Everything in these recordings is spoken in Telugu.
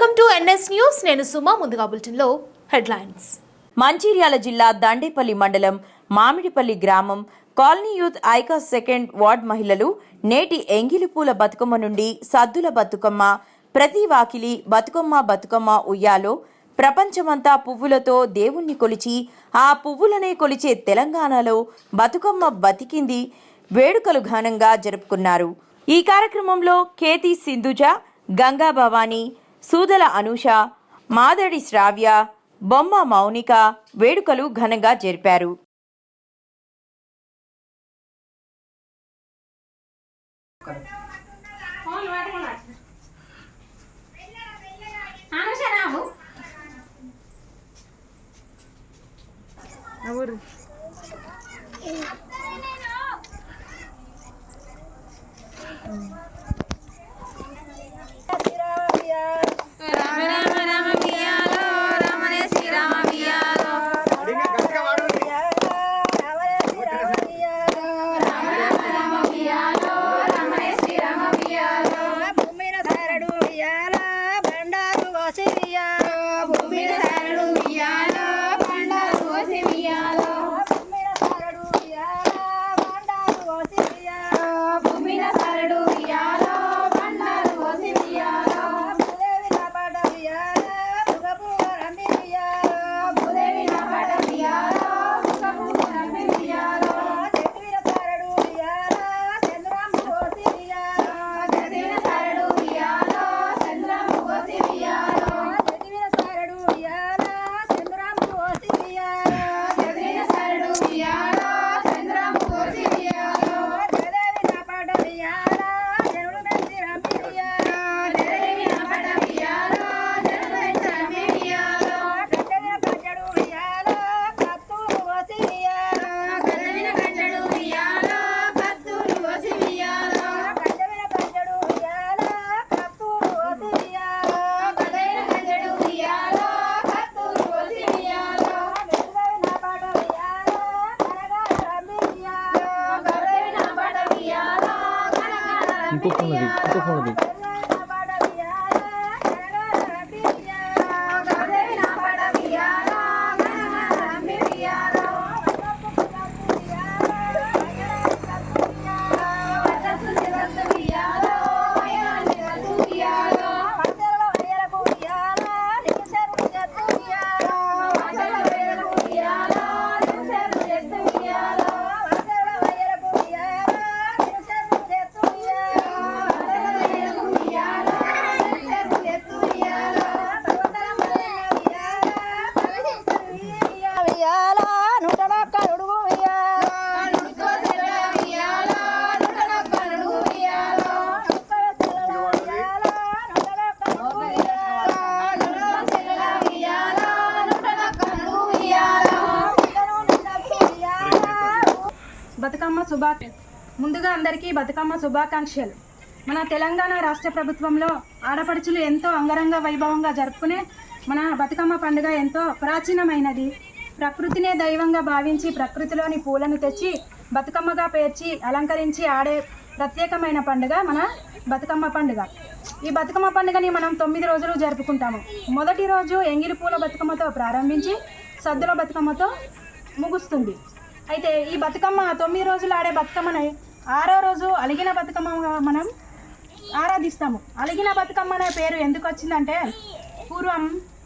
Welcome to NS news. నేను సుమా ముందుగా బులెటిన్లో హెడ్లైన్స్. మంచిర్యాల జిల్లా దండేపల్లి మండలం మామిడిపల్లి గ్రామం కాలనీ యూత్ ఐకా సెకండ్ వార్డ్ మహిళలు నేటి ఎంగిలిపూల బతుకమ్మ నుండి సద్దుల బతుకమ్మ ప్రతి వాకిలి బతుకమ్మ బతుకమ్మ ఉయ్యాలో ప్రపంచమంతా పువ్వులతో దేవుణ్ణి కొలిచి ఆ పువ్వులనే కొలిచే తెలంగాణలో బతుకమ్మ బతికింది వేడుకలు ఘనంగా జరుపుకున్నారు. ఈ కార్యక్రమంలో కేతి సింధుజ గంగా భవానీ సూదల అనూష మాదడి శ్రావ్య బొమ్మ మౌనిక వేడుకలు ఘనంగా జరిపారు. భూమిన mira দুটো ফোনে দিক দুটো ফোনে দিক బతుకమ్మ శుభా ముందుగా అందరికీ బతుకమ్మ శుభాకాంక్షలు. మన తెలంగాణ రాష్ట్ర ప్రభుత్వంలో ఆడపడుచులు ఎంతో అంగరంగ వైభవంగా జరుపుకునే మన బతుకమ్మ పండుగ ఎంతో ప్రాచీనమైనది. ప్రకృతినే దైవంగా భావించి ప్రకృతిలోని పూలను తెచ్చి బతుకమ్మగా పేర్చి అలంకరించి ఆడే ప్రత్యేకమైన పండుగ మన బతుకమ్మ పండుగ. ఈ బతుకమ్మ పండుగని మనం తొమ్మిది రోజులు జరుపుకుంటాము. మొదటి రోజు ఎంగిలి పూల బతుకమ్మతో ప్రారంభించి సద్దుల బతుకమ్మతో ముగుస్తుంది. అయితే ఈ బతుకమ్మ తొమ్మిది రోజులు ఆడే బతుకమ్మని ఆరో రోజు అలిగిన బతుకమ్మగా మనం ఆరాధిస్తాము. అలిగిన బతుకమ్మ అనే పేరు ఎందుకు వచ్చిందంటే పూర్వం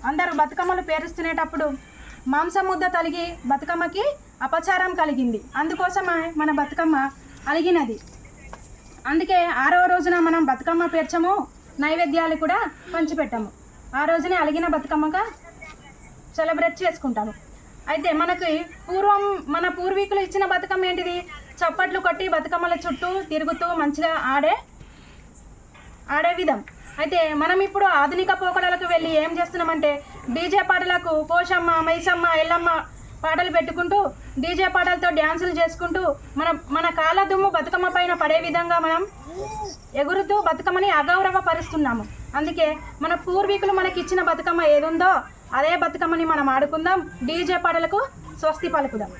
అందరూ బతుకమ్మలు పేరుస్తునేటప్పుడు మాంసం ముద్ద తలిగి బతుకమ్మకి అపచారం కలిగింది. అందుకోసమే మన బతుకమ్మ అలిగినది. అందుకే ఆరో రోజున మనం బతుకమ్మ పేర్చము నైవేద్యాలు కూడా పంచిపెట్టాము. ఆ రోజునే అలిగిన బతుకమ్మగా సెలబ్రేట్ చేసుకుంటాము. అయితే మనకి పూర్వం మన పూర్వీకులు ఇచ్చిన బతుకమ్మ ఏంటిది? చప్పట్లు కొట్టి బతుకమ్మల చుట్టూ తిరుగుతూ మంచిగా ఆడే ఆడే విధం. అయితే మనం ఇప్పుడు ఆధునిక పోకడలకు వెళ్ళి ఏం చేస్తున్నామంటే డీజే పాటలకు పోషమ్మ మైసమ్మ ఎల్లమ్మ పాటలు పెట్టుకుంటూ డీజే పాటలతో డ్యాన్సులు చేసుకుంటూ మన మన కాళ్ళ దుమ్ము బతుకమ్మ పైన పడే విధంగా మనం ఎగురుతూ బతుకమ్మని అగౌరవపరుస్తున్నాము. అందుకే మన పూర్వీకులు మనకి ఇచ్చిన బతుకమ్మ ఏదుందో అదే బతుకమ్మని మనం ఆడుకుందాం. డీజే పాటలకు స్వస్తి పలుకుదాం.